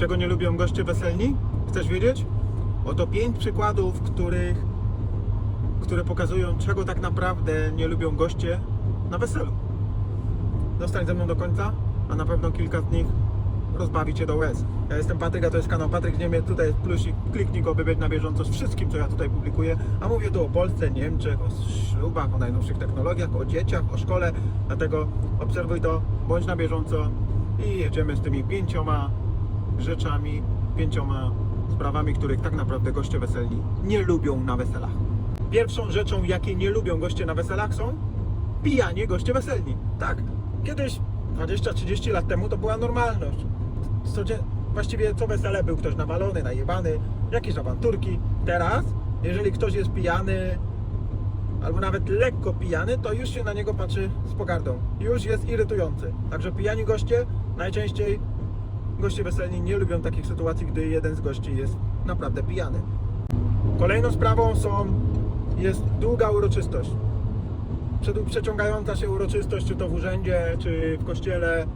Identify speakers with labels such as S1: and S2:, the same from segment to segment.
S1: Czego nie lubią goście weselni? Chcesz wiedzieć? Oto pięć przykładów, których, które pokazują, czego tak naprawdę nie lubią goście na weselu. Zostań ze mną do końca, a na pewno kilka z nich rozbawi Cię do łez. Ja jestem Patryk, a to jest kanał Patryk Niemiec. Tutaj jest plusik, kliknij go, by być na bieżąco z wszystkim, co ja tutaj publikuję. A mówię tu o Polsce, Niemczech, o ślubach, o najnowszych technologiach, o dzieciach, o szkole. Dlatego obserwuj to, bądź na bieżąco i jedziemy z tymi pięcioma rzeczami, pięcioma sprawami, których tak naprawdę goście weselni nie lubią na weselach. Pierwszą rzeczą, jakiej nie lubią goście na weselach są pijanie goście weselni. Tak, kiedyś 20-30 lat temu to była normalność. Właściwie co wesele był ktoś nawalony, najebany, jakieś awanturki. Teraz, jeżeli ktoś jest pijany albo nawet lekko pijany, to już się na niego patrzy z pogardą. Już jest irytujący. Także pijani goście najczęściej goście weselni nie lubią takich sytuacji, gdy jeden z gości jest naprawdę pijany. Kolejną sprawą są, jest długa uroczystość. Przeciągająca się uroczystość, czy to w urzędzie, czy w kościele,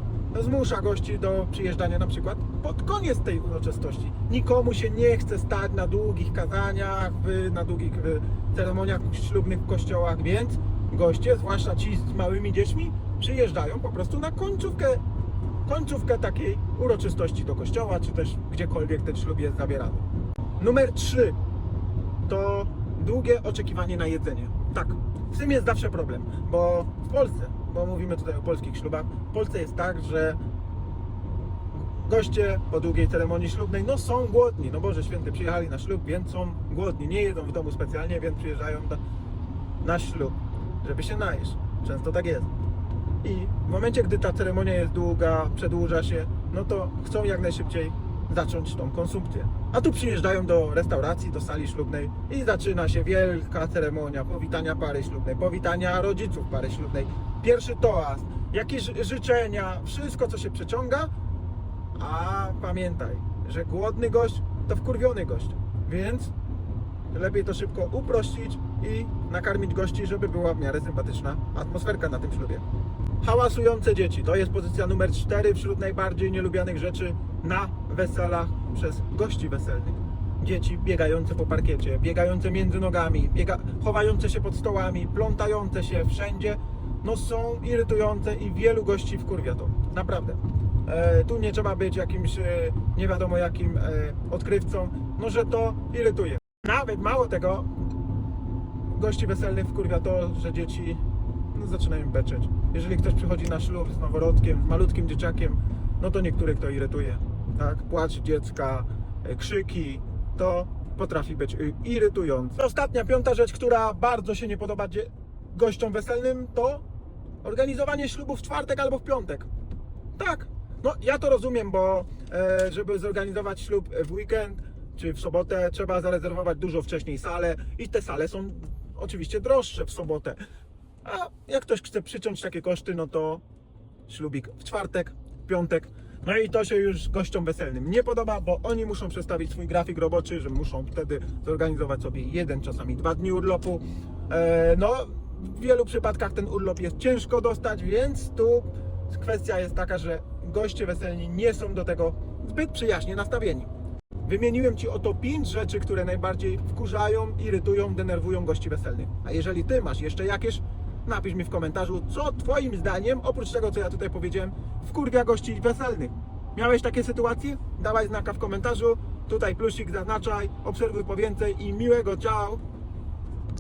S1: zmusza gości do przyjeżdżania na przykład pod koniec tej uroczystości. Nikomu się nie chce stać na długich kazaniach, na długich ceremoniach ślubnych w kościołach, więc goście, zwłaszcza ci z małymi dziećmi, przyjeżdżają po prostu na końcówkę, końcówkę takiej uroczystości do kościoła, czy też gdziekolwiek ten ślub jest zabierany. Numer 3 to długie oczekiwanie na jedzenie. Tak, z tym jest zawsze problem, bo w Polsce, bo mówimy tutaj o polskich ślubach, w Polsce jest tak, że goście po długiej ceremonii ślubnej, no są głodni, no Boże Święty, przyjechali na ślub, więc są głodni, nie jedzą w domu specjalnie, więc przyjeżdżają na, na ślub, żeby się najeść. Często tak jest. I w momencie, gdy ta ceremonia jest długa, przedłuża się, no to chcą jak najszybciej zacząć tą konsumpcję. A tu przyjeżdżają do restauracji, do sali ślubnej i zaczyna się wielka ceremonia powitania pary ślubnej, powitania rodziców pary ślubnej, pierwszy toast, jakieś życzenia, wszystko co się przeciąga, a pamiętaj, że głodny gość to wkurwiony gość, więc lepiej to szybko uprościć i nakarmić gości, żeby była w miarę sympatyczna atmosferka na tym ślubie. Hałasujące dzieci to jest pozycja numer 4 wśród najbardziej nielubianych rzeczy na weselach przez gości weselnych. Dzieci biegające po parkiecie, biegające między nogami, biega, chowające się pod stołami, plątające się wszędzie, no są irytujące i wielu gości wkurwia to. Naprawdę. E, tu nie trzeba być jakimś e, nie wiadomo jakim e, odkrywcą, no że to irytuje. Nawet mało tego, gości weselnych wkurwia to, że dzieci no, zaczynają beczeć. Jeżeli ktoś przychodzi na ślub z noworodkiem, z malutkim dzieciakiem, no to niektórych to irytuje. Tak? Płacz dziecka, e, krzyki, to potrafi być y, irytujące. Ostatnia, piąta rzecz, która bardzo się nie podoba gościom weselnym, to organizowanie ślubu w czwartek albo w piątek. Tak, no ja to rozumiem, bo e, żeby zorganizować ślub w weekend czy w sobotę trzeba zarezerwować dużo wcześniej salę i te sale są oczywiście droższe w sobotę. A jak ktoś chce przyciąć takie koszty, no to ślubik w czwartek, w piątek. No i to się już gościom weselnym nie podoba, bo oni muszą przestawić swój grafik roboczy, że muszą wtedy zorganizować sobie jeden, czasami dwa dni urlopu. E, no, w wielu przypadkach ten urlop jest ciężko dostać, więc tu kwestia jest taka, że goście weselni nie są do tego zbyt przyjaźnie nastawieni. Wymieniłem Ci oto pięć rzeczy, które najbardziej wkurzają, irytują, denerwują gości weselnych. A jeżeli Ty masz jeszcze jakieś, napisz mi w komentarzu, co Twoim zdaniem, oprócz tego, co ja tutaj powiedziałem, wkurwia gości weselnych. Miałeś takie sytuacje? Dawaj znaka w komentarzu, tutaj plusik zaznaczaj, obserwuj po więcej i miłego, ciao!